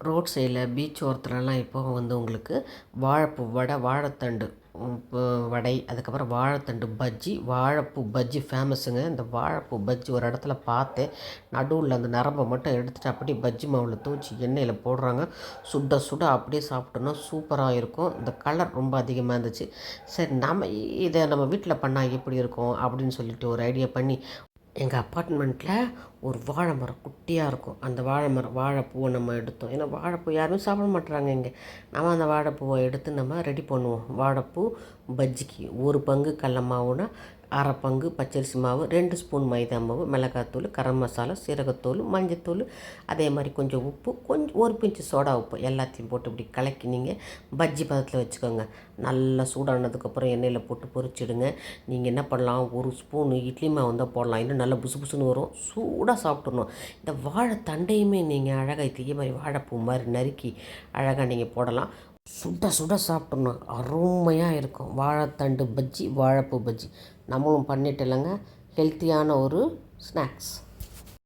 Road சைடில் beach ஓரத்துலலாம் இப்போ வந்து உங்களுக்கு வாழைப்பூ வடை வாழைத்தண்டு வடை அதுக்கப்புறம் வாழைத்தண்டு பஜ்ஜி வாழைப்பூ பஜ்ஜி ஃபேமஸுங்க இந்த வாழைப்பூ பஜ்ஜி ஒரு இடத்துல பார்த்தேன். நடுவில் அந்த நரம்பை மட்டும் எடுத்துகிட்டு அப்படியே பஜ்ஜி மாவில் தூச்சி எண்ணெயில் போடுறாங்க. சுட சுட அப்படியே சாப்பிட்டோன்னா சூப்பராக இருக்கும். இந்த கலர் ரொம்ப அதிகமாக இருந்துச்சு. சரி நம்ம இதை நம்ம வீட்டில் பண்ணால் எப்படி இருக்கும் அப்படின்னு சொல்லிட்டு ஒரு ஐடியா பண்ணி எங்கள் அப்பார்ட்மெண்ட்டில் ஒரு வாழை மரம் குட்டியாக இருக்கும். அந்த வாழை மரம் வாழைப்பூவை நம்ம எடுத்தோம். ஏன்னா வாழைப்பூ யாருமே சாப்பிட மாட்டுறாங்க இங்கே. நம்ம அந்த வாழைப்பூவை எடுத்து நம்ம ரெடி பண்ணுவோம். வாழைப்பூ பஜ்ஜிக்கு ஒரு பங்கு கடல மாவுனா அரை பங்கு பச்சரிசி மாவு ரெண்டு ஸ்பூன் மைதா மாவு மிளகாத்தூள் கரம் மசாலா சீரகத்தூள் மஞ்சத்தூள் அதே மாதிரி கொஞ்சம் உப்பு கொஞ்சம் ஒரு பிஞ்சு சோடா உப்பு எல்லாத்தையும் போட்டு இப்படி கலக்கி நீங்கள் பஜ்ஜி பதத்தில் வச்சுக்கோங்க. நல்லா சூடானதுக்கப்புறம் எண்ணெயில் போட்டு பொரிச்சிடுங்க. நீங்கள் என்ன பண்ணலாம்? ஒரு ஸ்பூன் இட்லி மாவு வந்தால் போடலாம். இன்னும் நல்லா புசு புசுன்னு வரும். சூடாக சாப்பிட்ணும் இந்த வாழை தண்டையுமே நீங்கள் அழகாக இதே மாதிரி வாழைப்பூ மாதிரி நறுக்கி அழகாக நீங்கள் போடலாம். சுட சுட சாப்பிட்ணும். அருமையாக இருக்கும். வாழைத்தண்டு பஜ்ஜி வாழைப்பூ பஜ்ஜி. நம்மளும் பண்ணிட்டு இல்லைங்க. ஹெல்த்தியான ஒரு ஸ்நாக்ஸ்.